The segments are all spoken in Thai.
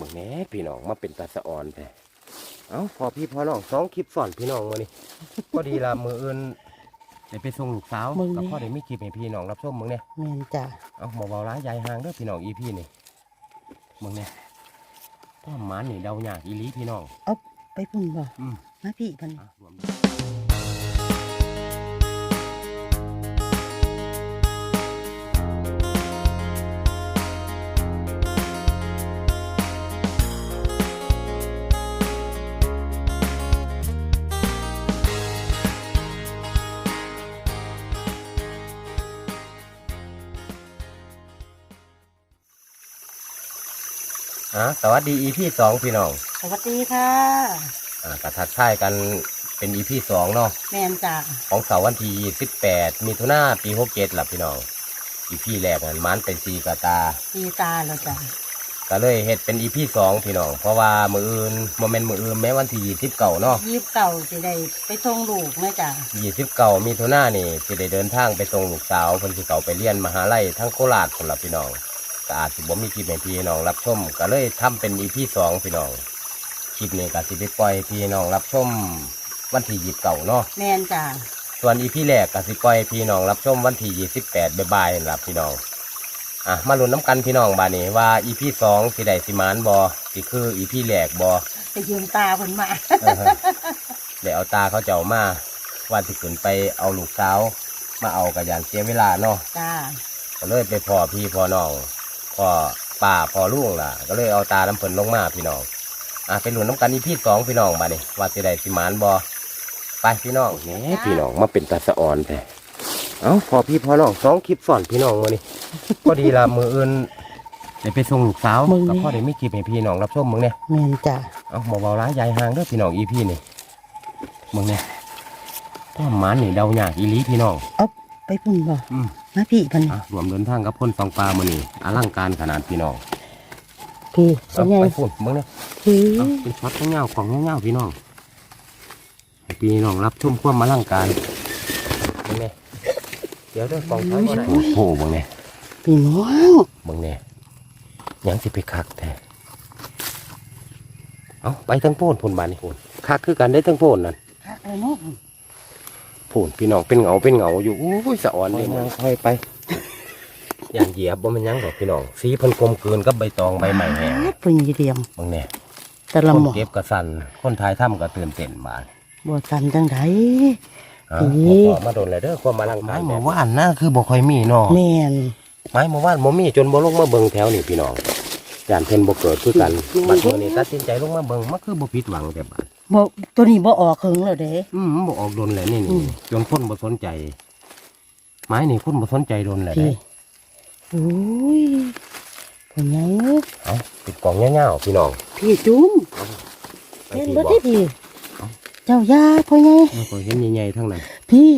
มึงแหน่พี่น้องมาเป็นตาสะอ่อนแท้เอ้าพอพี่พอน้องสองคลิปสอนพี่น้องมานี่ พอดีละมืออื่นได้ไปส่งลูกสาวมึงนี่กับพ่อได้มีคลิปให้พี่น้องรับชมมึงเนี่ยแม่นจ้ะเอาหมอเบาร้ายยายห่างเด้อพี่น้องอีพี่นี่มึงเนี่ยพ่อหมันนี่เดาหยากอีหลีพี่น้อง ไปพุ่นบ่อืม มาพี่พัน อะรวม อะสวัสดีอีพี่สองพี่น้องสวัสดีค่ะ อ่ากระทักทายกันเป็นอีพีสองเนาะแม่นจ้ะของเสาร์วันที่สิบแปดมิถุนาปีหกเจ็ดหลับพี่น้องอีพีแรกนั้นมันเป็นสีกาตาดีตาแล้วจ้ะก็เลยเฮ็ดเป็นอีพีสองพี่น้องเพราะว่ามืออื่นโมเมนต์มืออื่นแม้วันที่ยี่สิบเก่าเนาะยีบเก่าสิได้ไปส่งลูกไหมจ้ะยี่สิบเก่ามิถุนานี่สิได้เดินทางไปส่งลูกสาวเพิ่นสิเก่าไปเรียนมหาลัยทั้งโคราชคนละพี่น้อง ก็อาจสิบ่มีคลิปให้พี่น้องรับชมก็เลยทำเป็นอีพีสองพี่น้องคลิปนี้ก็สิไปปล่อยให้พี่น้องรับชมวันที่ยี่สิบเก่าเนาะแม่นจ้ะส่วนอีพีแรกก็สิปล่อยให้พี่น้องรับชมวันที่28บ่ายๆนั่นล่ะพี่น้องอะมาลุ้นน้ำกันพี่น้องบาดนี้ว่าอีพีสองสิได้สิมานบอสิคืออีพีแรกบอไปยืมตาเพิ่นมาเออเดี๋ยวเอาตาเขาเจ้ามาว่าสิขึ้นไปเอาลูกสาว มาเอากระยานเสียเวลาเนาะจ้าก็เลยไปพ่อพี่พ่อน้อง พ่อป้าพ่อลุงล่ะ ก็เลยเอาตาน้ำเพิ่นลงมาพี่น้องอะไปลุ้นน้ำกันอีพีสองพี่น้องบาดนี้ว่าสิได้สิมานบอไปพี่น้องแหน่พี่น้องมาเป็นตาสะอ่อนแท้เอ้าพอพี่พอน้องสองคลิปสอนพี่น้องมานี่พอดีละมืออื่นได้ไปส่งลูกสาวกับพ่อได้มีคลิปให้พี่น้องรับชมมึงเนี่ยแม่นจ้ะเอ้าหมอเบาร้ายยายห่างเด้อพี่น้องอีพี่นี่มึงเนี่ยพ่อหมันนี่เดาหยากอีหลีพี่น้อง ไปพุ่นบ่อืม มาพี่พันอะรวมเดินทางกับพ่นสองปลามือนี่อลังการขนาดพี่น้องพี่เอาเป็นไงไปพุ่นมึงเนี่ยพี่เอาเป็นช็อตเงาๆของเงาๆพี่น้องให้พี่น้องรับชมความอลังการมึงเนี่ยเดี๋ยวเด้อกองท้ายบ่ได้โอ้โหมึงเนี่ยพี่น้องมึงเนี่ยยังสิไปคักแท้เอาไปทั้งโพนพูนบานนี่พูนคักคือกันได้ทั้งโพนนั่นคักเลยเนาะ พูนพี่น้องเป็นเหงาเป็นเหงาอยู่อู้ยสะอ่อนเลยมันค่อยไปอย่างเหยียบบ่มันหยังหรอกพี่น้องสีเพันกลมเกินกับใบตองใบใหม่แห้งเพิ่นยีเดียมมึงเนี่ยแต่ละคนหมอเก็บกระสันคนทายถ้ำก็ตื่นเต้นบานบ่ทันจังไดเอาอีขอมาโดนเลยเด้อความมาลังไม้ไม้หหมู่มู่ว่านนะคือบ่ค่อยมีเนาะแม่นไม้หมู่ว่านบ่มีจนบ่ลงมาเบิ่งแถวนี่พี่น้องยานเพิ่นบ่เกิดคือกันบัดเมื่อนี้ตัดสินใจลงมาเบิ่งมันคือบ่ผิดหวังแต่บาด บ่ตัวนี้บ่ออกเคิงแล้วเด้ อืมมันบอกออกโดนแหละนี่อืนี่ม จนคนบ่สนใจ ไม้นี่คนบ่สนใจโดนแหละพี่ได้โอ้ยเพิ่นยังเอาติดกล่องเงี้ยวๆพี่น้องพี่จุ้มไปเห็นพี่บ่บอกได้พี่ เจ้ายาพ่อไงแล้วก็เห็นใหญ่ๆทั้งนั้นพี่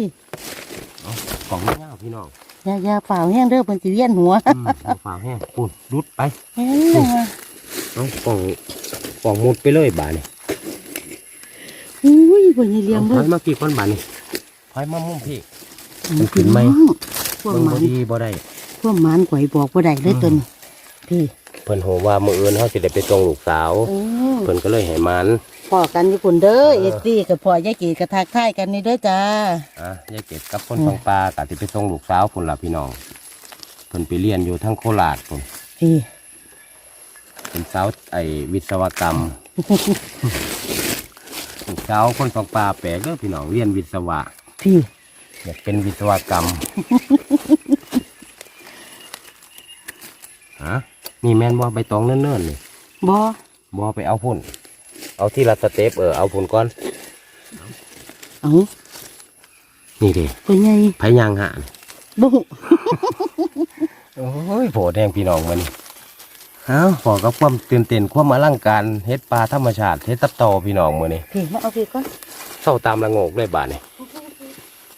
กล่องเงี้ยวๆพี่น้องยายาเปล่าแห้งเด้อเพิ่นสิเวียนหัวอืมเอาฝาแห้งปุ่นรุดไปเห็นเลยว่ะเอากล่องกล่องมุดไปเลยบาดนี่ อุ้ยเพิ่นสิเลี้ยงเอาเด้ถออยมากี่ก้อนบาดนี่ถอยมามุมพี่อืมันขึ้นไหมพวกเบิ่งหมับ่นดีบ่ได้พวกหมันก๋วยบอกบ่ได้เด้ออืมตัวนี้พี่เพิ่นโหว่ามื้ออื่นเฮาสิได้ไปส่งลูกสาวโอ้เพิ่นก็เลยให้มันพอกันอยู่พุ่นเด้อเอเออซี่กับพ่อยายกีก็ทักทายกันนี่เด้อจ้าอะยายเก็บกับคนสองปลากะสิไปส่งลูกสาวพุ่นล่ะพี่น้องเพิ่นไปเรียนอยู่ทั้งโคราชพุ่นพี่เป็นสาวไอวิศวกรรม เป็นสาวคนสองปลาแปลกเด้อพี่น้องเรียนวิศวะพี่อยากเป็นวิศวกรรมฮะนี่แม่นบ่ใบตองเนิ่นๆนี่บ่บ่ไปเอาพุ่น เอาที่ละสเต็ปเออเอาพุ่นก่อน เอ้านี่ดิพ่อใหญ่ไผยางหะนี่บ่ฮู้โอ้ยโผแดงพี่น้องมานี่เอ้าขอกับความตื่นเต้นความอลังการเฮ็ดปลาธรรมชาติเฮ็ดตับโตพี่น้องมื้อนี้พี่มาเอาพี่ก่อนเศร้าตามละโงกเลยบาดนี่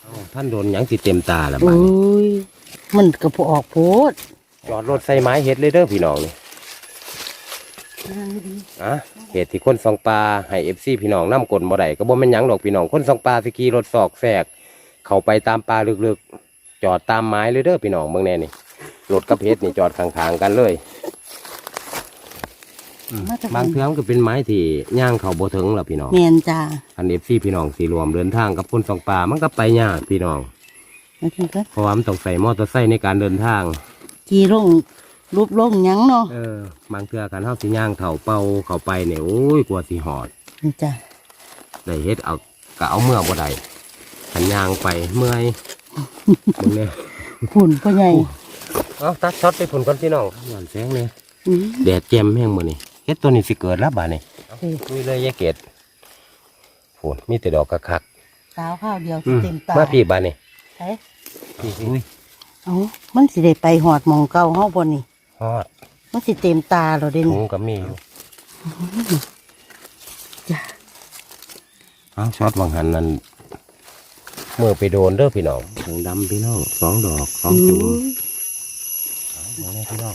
เอ้าท่านโดนหยังสิเต็มตาละบาโอ้ดนี่ยมันก็บ่ออกโพดจอดรถใส่ไม้เฮ็ดเลยเด้อพี่น้องนี่นั่นดีอะเหตุที่คนสองปลาให้เอฟซีพี่น้องน้ำกลนบ่ได้ก็บ่แม่นหยังดอกพี่น้องคนสองปลาสิขี่รถสอกแสก เข้าไปตามปลาลึกๆ จอดตามไม้เลยเด้อพี่น้องเมืองแน่นี่รถกับเพชรนี่จอดข้างๆกันเลยอื มมาจากบางเทื่อมันก็เป็นไม้ที่ย่างเขาบ่ถึงล่ะพี่น้องแมนจ้าอันเอฟซีพี่น้องสีรวมเดินทางกับคนสองป่ามันก็ไปยากพี่น้องมาถึงก็เพราะว่ามันต้องใส่มอเตอร์ไซค์ในการเดินทาง จีร่งรูปร่งหยังเนาะเออบางเทื่อกันเฮาสิย่างเข่าเป่าเข้าไปเนี่ยโอ้ยกลัวสิหอดนี่จ้าได้เฮ็ดเอาก็เอาเมื่อบ่ได้ขันย่างไปเมื่อยมึงเนี่ยหุ่นพ่อใหญ่ เอาตัดช็อตไปผลก่อนพี่น้องหวานแสงเนี่ยอืมแดดแจ่มแห้งมื้อนี้ เฮ็ดตัวนี้สิเกิดแล้วบาดนี้เอ้ยมีเลยยายเกดโหมีแต่ดอกคักสาวข้าวเดียวๆอืมเต็มตามาพี่บาดนี้ใช่พี่อุ้ยเอ้ามันสิได้ไปหอดหมองเก่าเฮาบ่นี่ ฮอดมันสิเต็มตาเราเด่นถุงก็มีอยู่จ้าเอาช็อตวังหันนั่นเมื่อไปโดนเด้อพี่น้องถุงดำพี่น้องสองดอกสองจุ่ม เอาเนี่ยพี่น้อง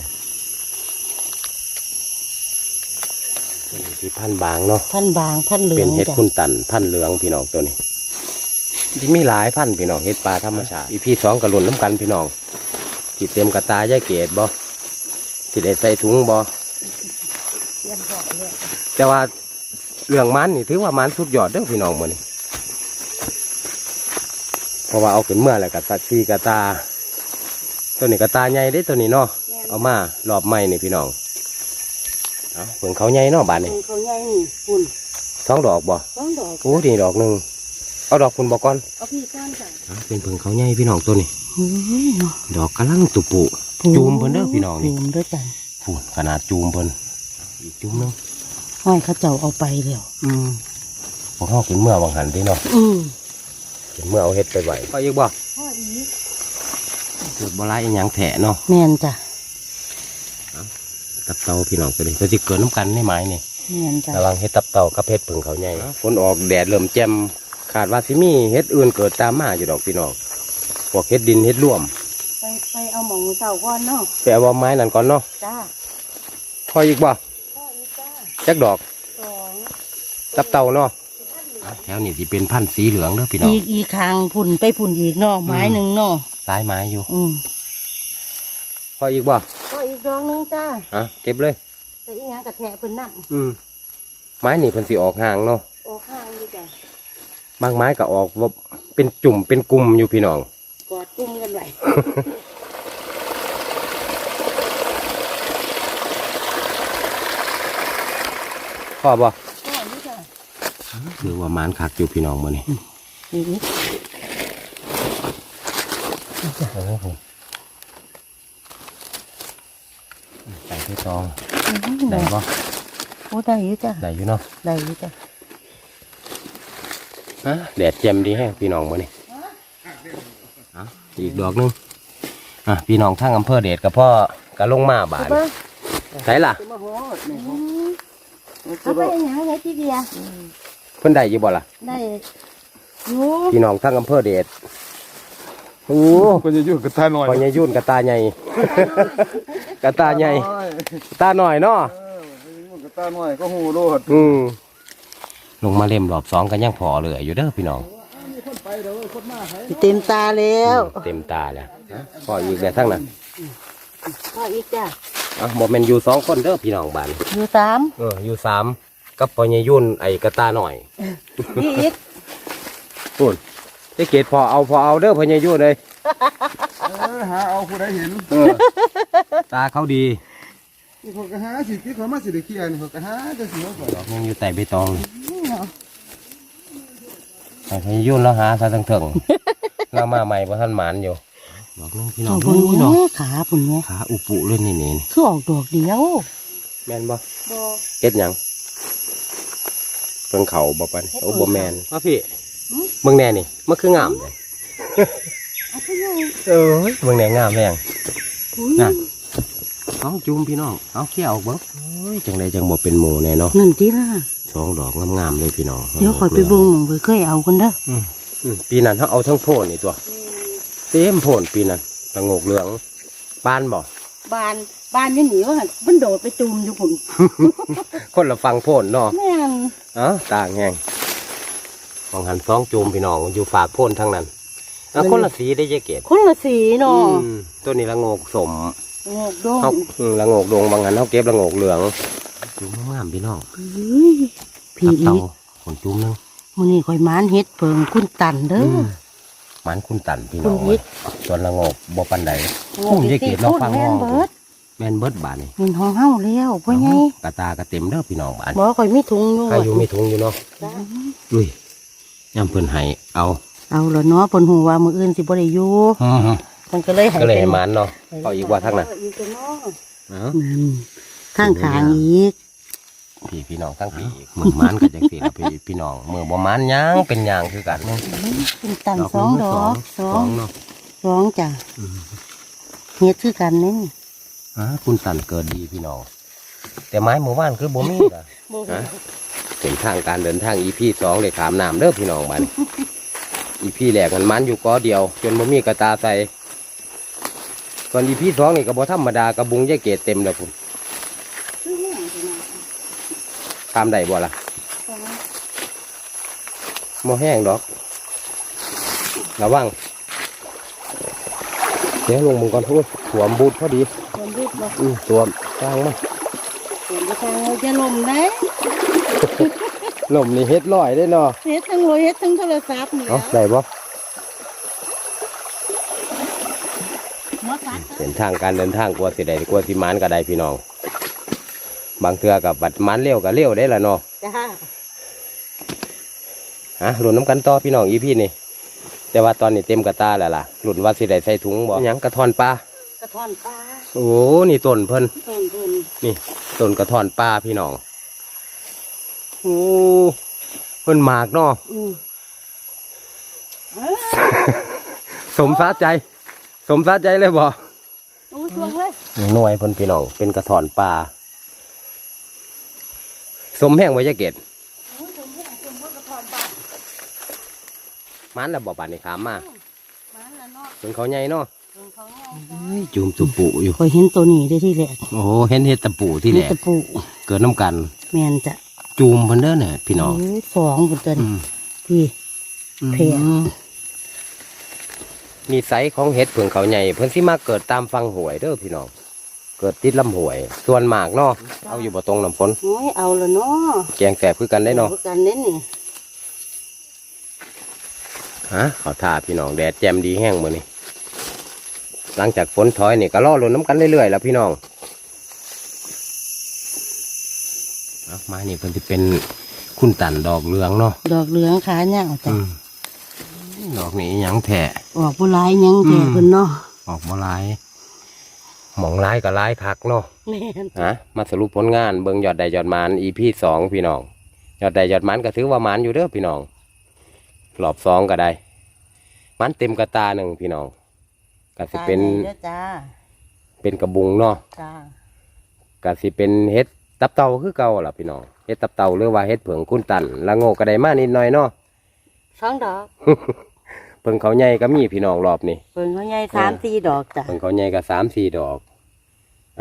ที่พันบางเนาะพันบางพันเหลืเป็อนงเห็ดจ้ะคุณตันพันเหลืองพี่น้องตัวนี้ที่มีหลายพันพี่น้องเห็ดปลาธรรมชาติอีพี่สองกระหล่นน้ำกันพี่น้องที่เต็มกระตายายเกดบ่ที่ได้ใส่ถุงบ่เตรียมพอเลยแต่ว่าเรื่องมันนี่ถือว่ามันสุดยอดเด้อพี่น้องมื้อนี้เพราะว่าเอาขึ้นเมื่อแล้วก็สัตว์ซีกระตา ตัวนี้กระตาใหญ่เด้ตัวนี้เนาะเอามารอบใหม่นี่พี่น้อง เอาเพิ่งเขาใหญ่เนาะบานนี้เขาใหญ่นี่หุ่นสองดอกบ่สองดอกโอ้นี่ดอกหนึ่งเอาดอกคุณบอกก่อนเอาพี่ก้อนจ้ะเอาเป็นเพิ่งเขาใหญ่พี่น้องตัวนี้เฮ้ยเนาะดอกกำลังตุปุจูมเพิ่นเด้อพี่น้องนี่จูมเด้อจ้ะพูนขนาดจูมเพิ่นอีกจูมหนึงห้อยเขาเจ้าเอาไปแล้วอืมพวกเขาขึ้นเมื่อวังหันพี่น้องอืมขึ้นเมื่อเอาเฮ็ดไปไหวก็อีกบ่พ่ออีกเกิดบ่ร้ายอีหยังแถะเนาะแม่นจ้ะ ตับเต่าพี่น้องตัวนี้ก็สิเกิดน้ำกันในไม้นี่แม่นจ้ะระวังเฮ็ดตับเต่ากับเฮ็ดผึ่งเขาใหญ่ฝนออกแดดเริ่มแจ่มขาดว่าสิมีเฮ็ดอื่นเกิดตามมาอยู่ดอกพี่น้องพวกเฮ็ดดินเฮ็ดร่วม ไปไปเอาหมองเสาก่อนเนาะไปเอาว่าไม้นั่นก่อนเนาะจ้าพออีกบ่พ่ออีกจ้าจักดอกสองตับเต่าเนาะแถวนี้สิเป็นพันธุ์สีเหลืองเด้อพี่น้องอีกอีกคางพุ่นไปพุ่นอีกเนาะไม้หนึ่งเนาะหลายไม้อยู่ อืม พออีกบ่พ่ออีกดอกหนึงจ้าอะเก็บเลยแต่อีหยังกระแทะเพิ่นนั่งอืมไม้นี่เพิ่นสิออกห่างเนาะโอ้ข้างนี่จ้ะบางไม้ก็ออกว่าเป็นจุ่มเป็นกลุ่มอยู่พี่น้อง กอดกุ้มกันไว้พอบ่พ่อนี่จ้ะหรือว่าหมานคักอยู่พี่น้องมื้อนี้นี่นี่ ใส่ที่ตองได้บ่โอ้ได้อยู่จ้ะได้อยู่เนาะได้อยู่จ้ะฮะแดดเจ็มดีแฮงพี่น้องมื้อนี้อะอีกดอกหนึงอะพี่น้องทางอำเภอเดชกับพ่อก็ลงมาบาดเบ้ใส่ล่ะมาหอดนี่เอาไปอีหยังไงที่เดียเพิ่นได้อยู่บ่ล่ะได้อยู่พี่น้องทางอำเภอเดชโอ้ก็จะยุ่งกับตาหน่อยพ่อใหญ่ยุ่นกระตาใหญ่ กระตาใหญ่เออกระตาหน่อยเนาะเออไปยุ่งกับตาหน่อยก็หูโลดอืมลงมาเล่มรอบสองกันยังพอเหลืออยู่เด้อพี่น้อง เต็มตาแล้วเต็มตาแล้วพออีกแล้วทั้งนั้นพ่ออีกจ้ะอะบอแมนอยู่สองคนเด้อพี่น้องบ้านอยู่สามเอออยู่สามกับพ่อใหญ่ยุ่นไอ้กระตาหน่อยนี่อีกพูนไอ้เกดพอเอาพอเอาเด้อพ่อใหญ่ยุ่นเลย เออหาเอาผู้ใดเห็นเออตาเขาดีนี่เขาก็หาสิคิดเขามาสิได้เคลียร์นี่เขาก็หาจะสิเอาก่อนดอกยังอยู่แต่ใบตองไอ้พ่อใหญ่ยุ่นแล้วหาซะทั้งถึงเรามาใหม่เพราะท่านหมานอยู่ดอกนึงพี่น้อเอางพุ่นอู้ดอกแม่ขาพุ่นแม่ขาอุปุเลยนี่นี่นี่คือออกดอกเดียว แม่นบ่บ่เฮ็ดหยังเพิ่งเขาบ่ปันเฮ็ดโอ้เบิ่บ่งแมนว่าพี่หืมเบิ่งแน่นี่มันคืองามเลย เอาไปเลยเออเบิ่งแน่งามแรงอุ้ยน่ะสองจุ่มพี่น้องเอาเขี้ยวออกเบิ่งโอ้ยจังไดจังบ่เป็นหมู่แน่เนาะนั่นที่ล่ะสองดอกงามๆเลยพี่น้องเดี๋ยวคอยไปเบิ่งหมองไปเคยเอากันเด้ออืมอืมปีนั้นเฮาเอาทั้งโพนนี่ตัวเต็มโพนปีนั้นละโงกเหลืองบานบ่บานบานอยังหนีว่าหั่นมันโดดไปจุ่มอยู่พุ่นคนละฟังโพนเนาะแม่นเอ้าต่างแฮงมองหันสองจุ่มพี่น้องอยู่ฝากโพนทั้งนั้น เอาคนละสีได้ยายเกดคนละสีเนาะอืมตัวนี้ละโงกสมงอกดงเขาอืมละโงกดงบางอันเขาเก็บละโงกเหลืองจุ่มงามๆพี่น้องเฮ้ยพี่ตับอีเต่าขนจุ่มหนึงมื้อนี้ข่อยหมานเฮ็ดเพิงคุณตันเด้อหมันคุณตันพี่คุน้อณงยิกส่วนละโงกบ่ปันใดโง่โอ้ยายเกดเนาะฟังแม่นห้องเบิดแม่นเบิดบาดนี่มินห้องเฮาแล้วพ่อใหญ่กระตากระเต็มเด้อพี่น้องบาดบ่ข่อยมีถุงอยู่ใครอยู่มีถุงอยู่เนาะจ้ะอุ้ยย่ำเพิ่นให้เอา เอาแล้วเนาะเพิ่นฮู้ว่ามื้ออื่นสิบ่ได้อยู่อืมเพิ่นก็เลยให้ก็เลยให้ป็หมันเนาะเอาอีกว่าทั้งนั้นเออีกเนาะเอ้าอืมข้างขางอีกพี่พี่น้องทั้งปีมือหมันก็จังซี่ล่ะพี่พี่น้องมือบ่หมันหยังเป็นหยังคือกันคุณตันสองดอกสอสองงเนาะสองจ้ะเฮ็ดคือกันนี่อ่าคุณตันเกิดดีพี่น้องแต่ไม้หมู่บ้านคือบ่มีล่ะฮะเป็นทางการเดินทาง EP สองเลยขามน้ำเด้อพี่น้องบัด น EP แรกมันมันอยู่กอเดียว จนบ่มีกระตาใส่ส่วน EP สองนี่ก็บ่ธรรมดากระบุงยายเกตเต็มแล้วพุ่นตามได้บ่ล่ะบ่แห้งดอก ระวัง เดี๋ยวลงมึงก่อนทุกสวมบูทพอดีคนรีบบ่อืมสวมกลางมาคนจะทางเราจะลมได้ ลมนี่เฮ็ดลอยได้เนาะเฮ็ดทั้งโหเฮ็ดทั้งโทรศัพท์นี่เอาได้บ่หมอตัดเป็นทางการเดินทางกลัวสิได้กลัวสิหมานก็ได้พี่น้อง บางเทื่อกับบัดหมันเร็วก็เร็วได้ละเนาะจ้าฮะหลุนน้ำกันต่อพี่น้องอีพี่นี่แต่ว่าตอนนี้เต็มกระตาแล้วล่ะหลุนว่าสิได้ใส่ถุงบ่หยังกระทอนปลากระท่อนปลาโอ้นี่ต้นเพิ่นเพิ่นเพิ่นนี่ต้นกระทอนปลาพี่น้อง โอ้เพิ่นหมากเนาะอืมเอ้ยสมสาใจ สมสาใจเลยบ่โอ้ยสวงเลยหน่วยเพิ่นพี่น้องเป็นกระถอนปลาสมแห้งไว้จะเกตโอ้ยสวงเลยสวงเลยกระท่อนปลามันแล้วบ่บานนี่ขามมามาแล้วเนาะเป็นเขาใหญ่เนาะเพิ่นเขาแห้งจุ่มตุปูอยู่ข่อยเห็นตัวนี้ได้ที่แรกโอ้โหเห็นเห็ดตะปูที่แหลมีกตะปูเกิดน้ำกัน แม่นจ้ะ จูมเพิ่นเด้อเนี่ยพี่น้องโยสองบุญตัวอืนี้มพี่เพียมีไซส์ของเห็ดเผืองเขาใหญ่เพิ่นสิมาเกิดตามฟังหวยเด้อพี่น้องเกิดติดลำหวย ส่วนมากเนาะเอาอยู่บ่ตรงน้ำฝนโอ้ยเอาละเนาะแกงแสบคือกันได้เนาะอกันเน้นนี่ฮะเขาท่าพี่น้องแดดแจ่มดีแห้งมื้อนี้หลังจากฝนถอยนี่ก็รอลุ้นน้ำกันเรื่อยๆแล้วพี่น้อง เอามานี่เพิ่นสิเป็นคุณตันดอกเหลืองเนาะดอกเหลืองขาเหย้าจ้ะอืมดอกนี้อิหยังแท้ ออกบุหลายยังอืแก่มเพิ่นเนาะออกมาลายหมองลายกับลายคักเนาะ แม่นฮะมาสรุปผลงานเบิ่งยอดใดยอดหมานอีพีสองพี่น้องยอดใดยอดหมานก็ถือว่าหมานอยู่เด้อพี่น้องรอบสองก็ได้หมันเต็มกระตาหนึ่งพี่น้องก็สิเป็นตายแล้วจ้าเป็นกระบุงเนาะจ้าก็สิเป็นเฮ็ด ตับเต่าคือเก่าล่ะพี่น้องเฮ็ดตับเต่าหรือว่าเฮ็ดเผืองคุณตันละโงกก็ได้มานิดหน่อยเนาะสองดอกเพิ่งเขาใหญ่ก็มีพี่น้องรอบนี้เพิ่นเขาใหญ่สามสี่ดอกจ้ะเพิ่งเขาใหญ่ก็สามสี่ดอก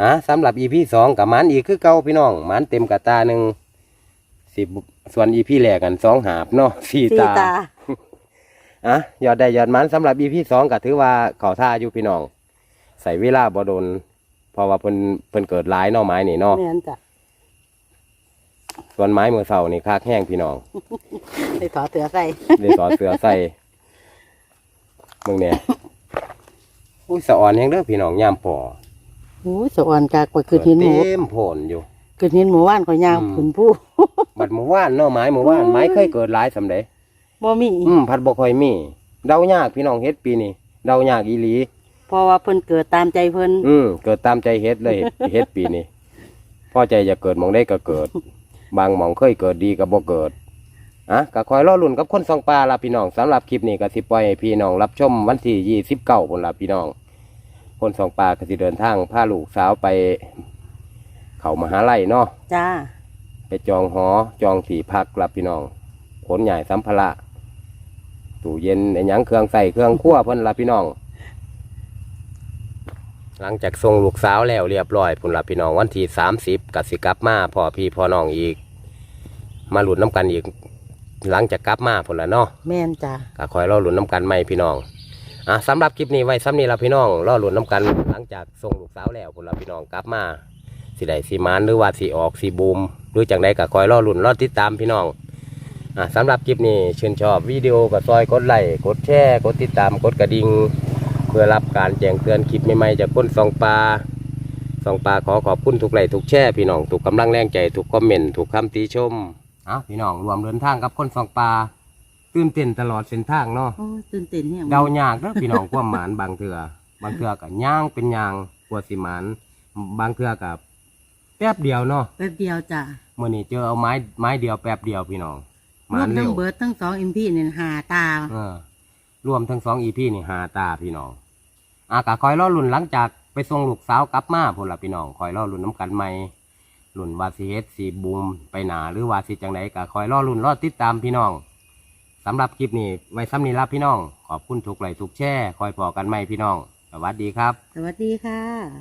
อะสำหรับอีพีสองกับหมันอีกคือเก่าพี่น้องหมันเต็มกระตาหนึ่งสิบส่วนอีพีแรกกันสองหาบเนาะสี่สี่ตาตาอะยอดได้ยอดหมันสำหรับอีพีสองก็ถือว่าเขาท่าอยู่พี่น้อง ใส่เวลาบ่โดนเพราะว่าเพิ่นเพิ่นเกิดหลายเนาะไม้นี่เนาะแม่นจ้ะ ส่วนไม้มือเสานี่คากแห้งพี่น้องไปถอเสือใส่ได้สอดเสือใส่มึงเนี่ยอุ้ยสะอ่อนแห้งเด้อพี่น้องยามพอโอ้ยสวรรค์จากไปขึ้นหินหมูเต็มโผนอยู่ขึ้นหินหมูว่านก็ย่างอืมขึ้นผู้บัดหมู่ว่านเนาะไม้หมู่ว่านไม้เคยเกิดหลายสำเร็จบ่มีอืมพัดบ่ค่อยมีเดายากพี่น้องเฮ็ดปีนี้เดายากอีหลีเพราะว่าเพิ่นเกิดตามใจเพิ่นอืมเกิดตามใจเฮ็ดเลยเฮ็ดปีนี้พ่อใจจะเกิดหมองได้ก็เกิด บางหมองเคยเกิดดีก็บ่เกิดอะก็คอยรอลุ่นกับคนสองปลาล่ะพี่น้องสำหรับคลิปนี้ก็สิปล่อยให้พี่น้องรับชมวันที่ยี่สิบเก้าพุ่นล่ะพี่น้อง คนสองปลาก็สิเดินทางพาลูกสาวไป เขามหาลัยเนาะจ้า ไปจองหอจองที่พักล่ะพี่น้องขนใหญ่สัมภาระตู้เย็นไอ้หยังเครื่องใส่เครื่องครัวเพิ่นล่ะพี่น้อง หลังจากส่งลูกสาวแล้วเรียบร้อยพุ่นละพี่น้องวันที่สามสิบกับสิกลับมาพอพี่พอน้องอีก มาหลุดน้ำกันอีก หลังจากกลับมาพุ่นละเนาะแม่นจ้าก็คอยรอหลุดน้ำกันใหม่พี่น้องอะสำหรับคลิปนี้ไว้ซ้ำนี้ละพี่น้องรอหลุดน้ำกันหลังจากส่งลูกสาวแล้วพุ่นละพี่น้องกลับมาสิได้สิหมานหรือว่าสิออกสิบูมหรือจังใดก็คอยรอลุ่นรอติดตามพี่น้องอ่าสำหรับคลิปนี้ชื่นชอบวิดีโอก็ซอยกดไลค์กดแชร์กดติดตามกดกระดิ่ง เพื่อรับการแจ้งเตือนคลิปใหม่ๆจากคนสองปลาสองปลาขอขอบคุณทุกไลค์ทุกแชร์พี่น้องทุกกำลังแรงใจทุกคอมเมนต์ทุกคำติชมเอาพี่น้องรวมเดินทางกับคนสองปลาตื่นเต้นตลอดเส้นทางเนาะโอ้ยตื่นเต้นเนี่ยเดายากเด้อพี่น้องความหมานบางเถื่อบางเถื่อกับย่างเป็นย่างกลัวสิหมานบางเถื่อกับแป๊บเดียวเนาะแป๊บเดียวจ้ะมื่อนี้เจอเอาไม้ไม้เดียวแป๊บเดียวพี่น้องหรวมามนทั้เร็งวเบิร์ดทั้งสองอิมพี่เนี่ยหาตา เออ รวมทั้งสองอีพี่นี่หาตาพี่น้อง อากาคอยรอลุ่นหลังจากไปส่งลูกสาวกลับมาพุ่นละพี่น้องคอยรอลุ่นน้ำกันใหม่ลุ่นวาซีเฮดสีบูมไปหนาหรือวาซีจังไดกะคอยรอลุ่นรอติดตามพี่น้องสำหรับคลิปนี้ไว้ซ้ำนี้ละพี่น้อง ขอบคุณทุกไลค์ทุกแช่คอยพอกันใหม่พี่น้อง สวัสดีครับ สวัสดีค่ะ